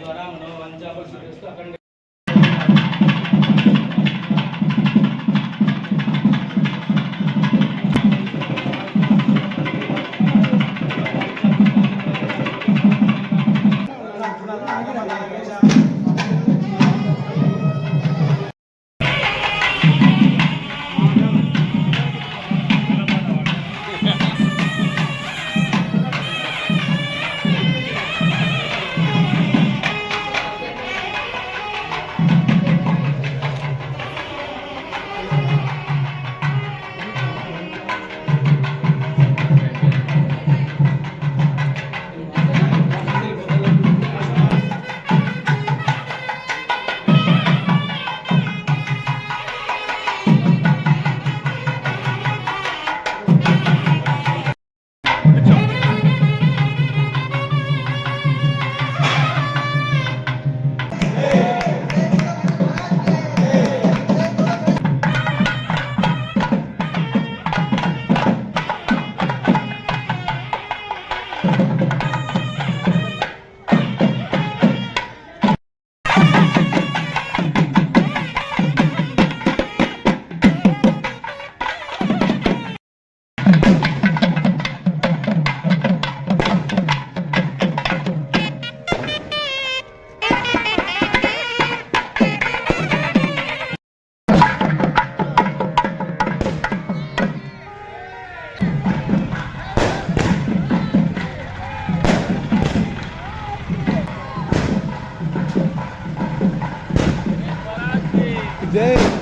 చూడండి day.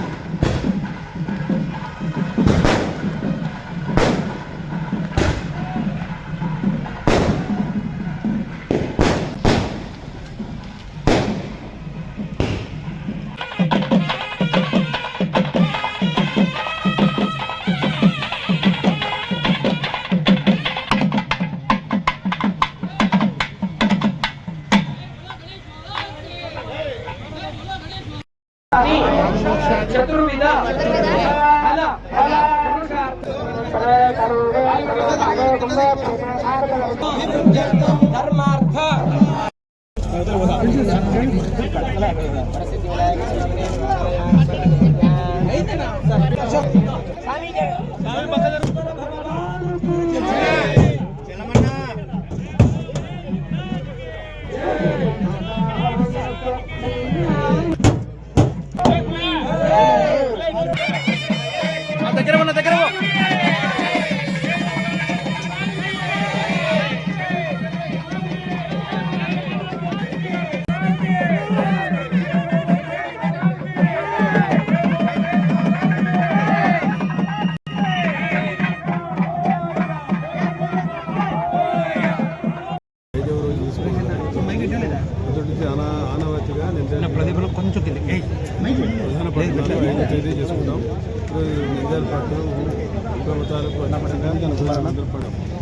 ధర్మార్థ. దగ్గర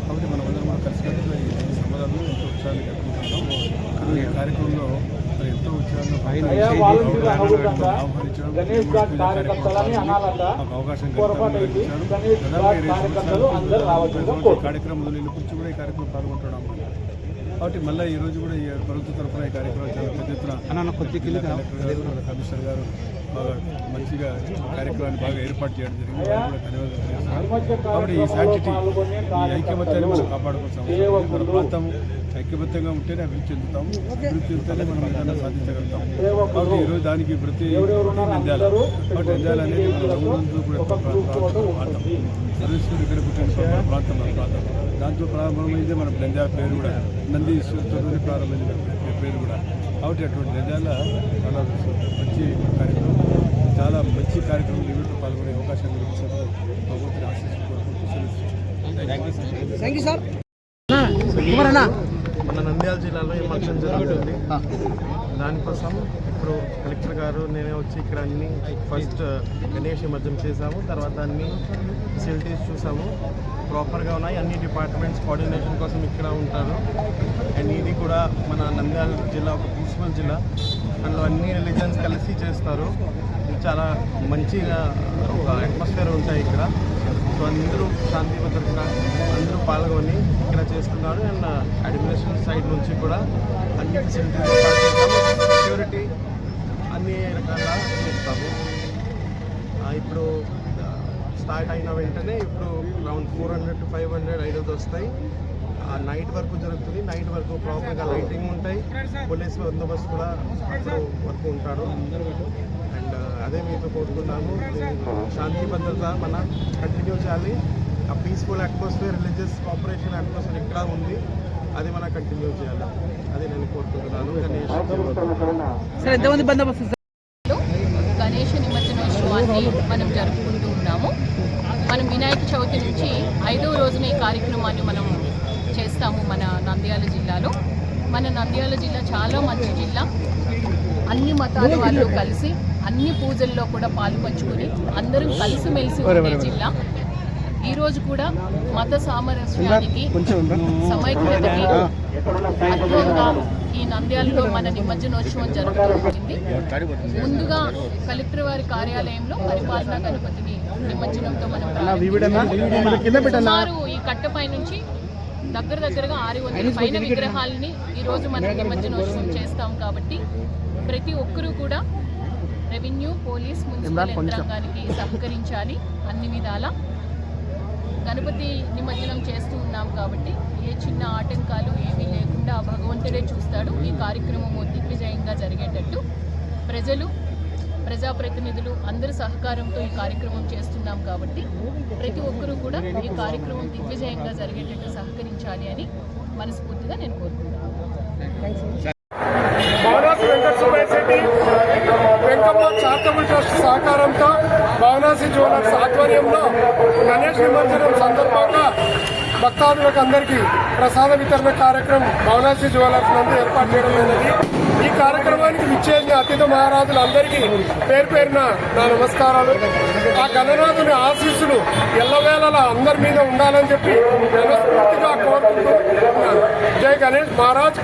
కాబట్టి మనం అందరం మనం కలిసికట్టుగా ఈ సంబరాలను ఎంతో ఉత్సాహాన్ని జరుపుకుంటున్నాం ఈ కార్యక్రమంలో ఎంతో ఉత్సాహంగా ఆహ్వానించడం మాకు అవకాశం కల్పించారు. దాదాపు ఇరవై కూర్చు కూడా ఈ కార్యక్రమం పాల్గొంటున్నాం కాబట్టి మళ్ళీ ఈ రోజు కూడా ఈ ప్రభుత్వ తరఫున ఈ కార్యక్రమం చాలా పెద్ద ఎత్తున కమిషనర్ గారు బాగా మంచిగా కార్యక్రమాన్ని బాగా ఏర్పాటు చేయడం జరిగింది. ధన్యవాదాలు కాబట్టి ఈ శాంటిటీ ఈ ఐక్యమత్యాన్ని మనం కాపాడుకోవాల్సిన మన ప్రాంతం ఐక్యబద్ధంగా ఉంటేనే అభివృద్ధి చెందుతాం. అభివృద్ధి చెందితేనే మనం ఏదైనా సాధించగలుగుతాం. కాబట్టి ఈరోజు దానికి ప్రతి నంద్యాల కాబట్టి నంద్యాల అనేది మన రంగులందు కూడా ప్రాంతం. ప్రాంతం ఇక్కడ పుట్టిన ప్రాంతం మన ప్రాంతం. దాంతో ప్రారంభమైందే మన నంద్యాల పేరు కూడా. నంది ఈశ్వరుతో ప్రారంభమైంది పేరు కూడా. కాబట్టి అటువంటి నంద్యాల చాలా మంచి కార్యక్రమం. చాలా మంచి కార్యక్రమం ఈవెంట్లో పాల్గొనే అవకాశం భగవంతుని కోరుకుంటూ థ్యాంక్ యూ సార్. మన నంద్యాల జిల్లాలో ఈ ఫంక్షన్ జరుగుతుంది. దానికోసం ఇప్పుడు కలెక్టర్ గారు నేనే వచ్చి ఇక్కడ అన్ని ఫస్ట్ గణేష్ నిమజ్జనం చేసాము తర్వాత అన్ని ఫెసిలిటీస్ చూసాము ప్రాపర్గా ఉన్నాయి. అన్ని డిపార్ట్మెంట్స్ కోఆర్డినేషన్ కోసం ఇక్కడ ఉంటారు. అండ్ ఇది కూడా మన నంద్యాల జిల్లా ఒక పీస్ఫుల్ జిల్లా. అందులో అన్ని రిలీజన్స్ కలిసి చేస్తారు. చాలా మంచిగా ఒక అట్మాస్ఫియర్ ఉంటాయి ఇక్కడ. సో అందరూ శాంతి భద్రత అందరూ పాల్గొని ఇక్కడ చేస్తున్నారు. అండ్ అడ్మినిస్ట్రేషన్ సైడ్ నుంచి కూడా అన్ని ఫెసిలిటీస్ సెక్యూరిటీ అన్ని రకాల చేస్తాము. ఇప్పుడు స్టార్ట్ అయిన వెంటనే ఇప్పుడు around four hundred to five hundred idols వస్తాయి. నైట్ వరకు జరుగుతుంది. నైట్ వరకు ప్రాపర్గా లైటింగ్ ఉంటాయి. పోలీస్ బందోబస్తు కూడా వరకు ఉంటాడు అండ్ అదే మీతో కోరుకున్నాము శాంతి భద్రత మన కంటిన్యూ చేయాలి. ఆ peaceful atmosphere religious cooperation atmosphere ఇక్కడ ఉంది? అది మనం కంటిన్యూ చేయాలి. అది నేను కోరుకుంటున్నాను. గణేష్ సార్ ఎంతమంది బందోబస్తు గణేష నిమజ్జనోత్సవాన్ని మనం జరుపుకుంటూ ఉన్నాము. మనం వినాయక చవితి నుంచి ఐదవ రోజున ఈ కార్యక్రమాన్ని మనం చేస్తాము మన నంద్యాల జిల్లాలో. మన నంద్యాల జిల్లా చాలా మంచి జిల్లా. అన్ని మతాల వాళ్ళు కలిసి అన్ని పూజల్లో కూడా పాలు పంచుకొని అందరం కలిసిమెలిసి ఉండే జిల్లా. ఈ రోజు కూడా మత సామరస్యానికి సమైక్యతకి అద్భుతంగా ఈ నంద్యాలలో మన నిమజ్జనోత్సవం జరుగుతుంది. ముందుగా కలెక్టర్ వారి కార్యాలయంలో పరిపాలనా గణపతిని నిమజ్జనంతో మనం. సుమారు ఈ కట్టపై నుంచి దగ్గర దగ్గరగా ఆరు వందల పైన విగ్రహాలని ఈ రోజు మనం నిమజ్జనోత్సవం చేస్తాం కాబట్టి ప్రతి ఒక్కరూ కూడా రెవెన్యూ పోలీస్ మున్సిపల్ యంత్రాంగానికి సహకరించాలి అన్ని విధాలా. గణపతి నిమజ్జనం చేస్తూ ఉన్నాం కాబట్టి ఏ చిన్న ఆటంకాలు ఏమీ లేకుండా భగవంతుడే చూస్తాడు. ఈ కార్యక్రమము దిగ్విజయంగా జరిగేటట్టు ప్రజలు ప్రజాప్రతినిధులు అందరి సహకారంతో ఈ కార్యక్రమం చేస్తున్నాం కాబట్టి ప్రతి ఒక్కరూ కూడా ఈ కార్యక్రమం దిగ్విజయంగా జరిగేటట్టు సహకరించాలి అని మనస్ఫూర్తిగా నేను కోరుకుంటున్నాను. వెంకట సుబ్బయ్య శెట్టి వెంకమ్మ చారిటబుల్ ట్రస్ట్ సహకారంతో భవనాసి జ్యువెలర్స్ ఆధ్వర్యంలో గణేష్ నిమజ్జనం సందర్భంగా భక్తాదులకు అందరికీ ప్రసాద వితరణ కార్యక్రమం భవనాసి జ్యువెలర్స్ నందు ఏర్పాటు చేయడం జరిగింది. ఈ కార్యక్రమానికి విచ్చేసిన అతిథి మహారాజులందరికీ పేరు పేరున నా నమస్కారాలు. ఆ గణనాథుని ఆశీస్సులు ఎల్లవేళలా అందరి మీద ఉండాలని చెప్పి మనస్ఫూర్తిగా కోరుకుంటూ జై గణేష్ మహారాజ్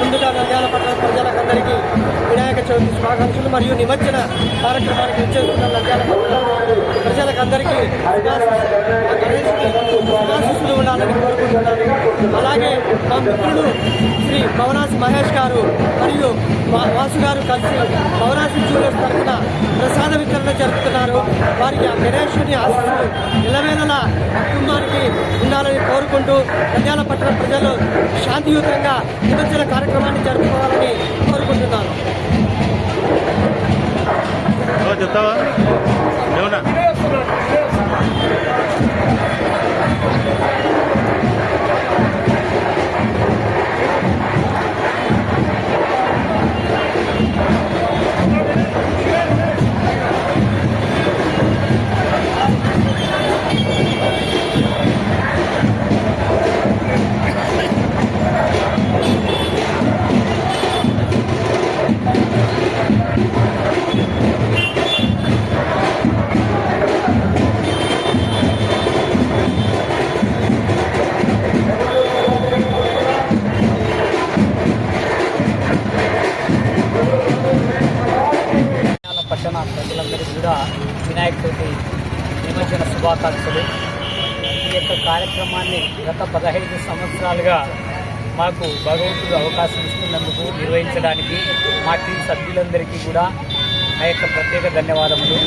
ముందుగా నంద్యాల పట్టణ ప్రజలకందరికీ వినాయక చవితి శుభాకాంక్షలు మరియు నిమజ్జన కార్యక్రమానికి వచ్చేస్తున్న నంద్యాల పట్టణ ప్రజలకందరికీ శుభాశిస్సులు ఉండాలని కోరుకుంటున్నాను. అలాగే మా మిత్రుడు శ్రీ పవనాసి మహేష్ గారు మరియు వా- వాసు గారు కలిసి పవనాసి జ్యూలర్స్ తరఫున ప్రసాద వితరణ జరుపుతున్నారు. వారికి ఆ గణేశుని ఆశీస్సులు ఇళ్ళవేళలా కుటుంబానికి ఉండాలని కోరుకుంటూ నంద్యాల పట్టణ ప్రజలు శాంతియుతంగా నిమజ్జన కార్యక్రమాన్ని జరుపుకోవాలని కోరుకుంటున్నాను చెప్తావా? పట్టణ ప్రజలందరికీ కూడా వినాయక చవితి నిమజ్జన శుభాకాంక్షలు. ఈ యొక్క కార్యక్రమాన్ని గత పదహైదు సంవత్సరాలుగా మాకు భగవంతుడు అవకాశం ఇస్తున్నందుకు నిర్వహించడానికి మా టీం సభ్యులందరికీ కూడా ఆ యొక్క ప్రత్యేక ధన్యవాదములు.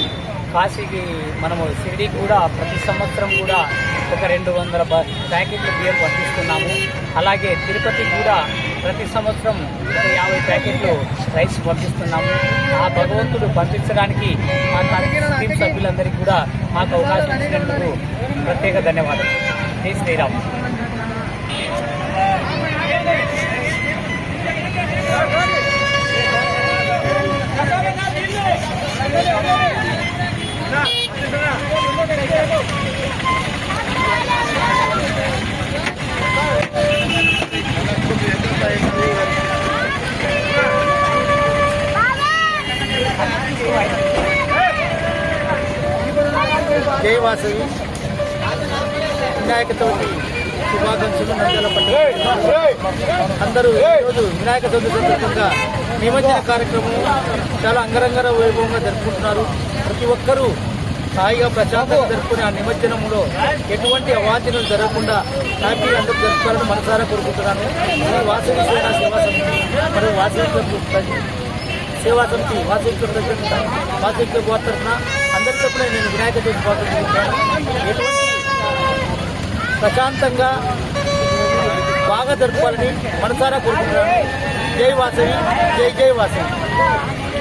కాశీకి మనము షిరిడీకి కూడా ప్రతి సంవత్సరం కూడా ఒక రెండు వందల ప్యాకెట్లు బియ్యం పంపిస్తున్నాము. అలాగే తిరుపతి కూడా ప్రతి సంవత్సరం ఒక యాభై ప్యాకెట్లు రైస్ పంపిస్తున్నాము. ఆ భగవంతుడు పంపించడానికి మా టీం సభ్యులందరికీ కూడా మాకు అవకాశం ఇచ్చినందుకు ప్రత్యేక ధన్యవాదాలు జై శ్రీరామ్. Nah, జై వాసవి వినాయక చవితి శుభాకాంక్షలు నంద్యాల అందరూ ఈరోజు వినాయక చవితి సందర్భంగా నిమజ్జన కార్యక్రమం చాలా అంగరంగ వైభవంగా జరుపుకుంటున్నారు. ప్రతి ఒక్కరూ హాయిగా ప్రశాంతంగా జరుపుకునే ఆ నిమజ్జనంలో ఎటువంటి అవాంఛనలు జరగకుండా హ్యాపీగా అందరూ జరుపుకోవాలని మనసారా కోరుకుంటున్నాను. ఈ వాసవి సేవా సమితి మరియు వాసవి సేవా సమితి వాసవి వాసవి క్లబ్ తరఫున అందరితో తరఫున నేను వినాయక చవితి శుభాకాంక్షలు ఎటువంటి ప్రశాంతంగా బాగా జరుపుకోవాలని మనసారా కోరుకుంటున్నాను. జై వాసవి జై జై వాసవి.